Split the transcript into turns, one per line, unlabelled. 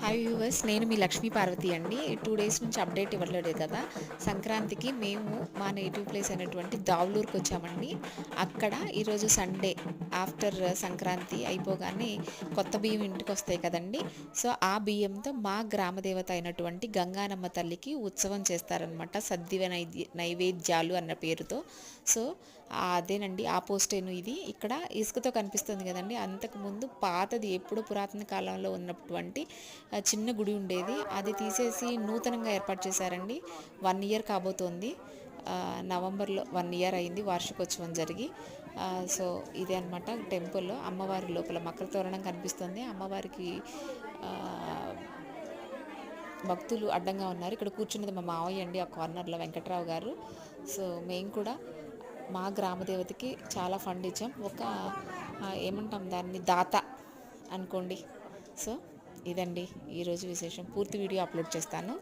Hi viewers నేను మీ లక్ష్మీ పార్వతి అండి. Two days నుంచి అప్డేట్ ఇవ్వలేదు కదా. సంక్రాంతికి మేము మా నేటివ్ ప్లేస్ అయినటువంటి దావులూరుకి వచ్చామండి. అక్కడ ఈరోజు సండే ఆఫ్టర్ సంక్రాంతి అయిపోగానే కొత్త బియ్యం ఇంటికి వస్తాయి కదండి. సో ఆ బియ్యంతో మా గ్రామ దేవత అయినటువంటి గంగానమ్మ తల్లికి ఉత్సవం చేస్తారనమాట సద్దివ నైవేద్యాలు అన్న పేరుతో. సో అదేనండి ఆ పోస్టేను ఇది. ఇక్కడ ఇసుకతో కనిపిస్తుంది కదండి. అంతకుముందు పాతది ఎప్పుడో పురాతన కాలంలో ఉన్నటువంటి చిన్న గుడి ఉండేది. అది తీసేసి నూతనంగా ఏర్పాటు చేశారండి. వన్ ఇయర్ కాబోతోంది. నవంబర్లో వన్ ఇయర్ అయింది వార్షికోత్సవం జరిగి. సో ఇదే అనమాట టెంపుల్ అమ్మవారి లోపల మకర తోరణం కనిపిస్తుంది. అమ్మవారికి భక్తులు అడ్డంగా ఉన్నారు. ఇక్కడ కూర్చున్నది మా మావయ్య అండి ఆ కార్నర్లో వెంకట్రావు గారు. సో మేము కూడా మా గ్రామదేవతకి చాలా ఫండ్ ఇచ్చాం. ఒక ఏమంటాం దాన్ని దాత అనుకోండి. సో ఇదండి. ఈరోజు విశేషం. పూర్తి వీడియో అప్లోడ్ చేస్తాను.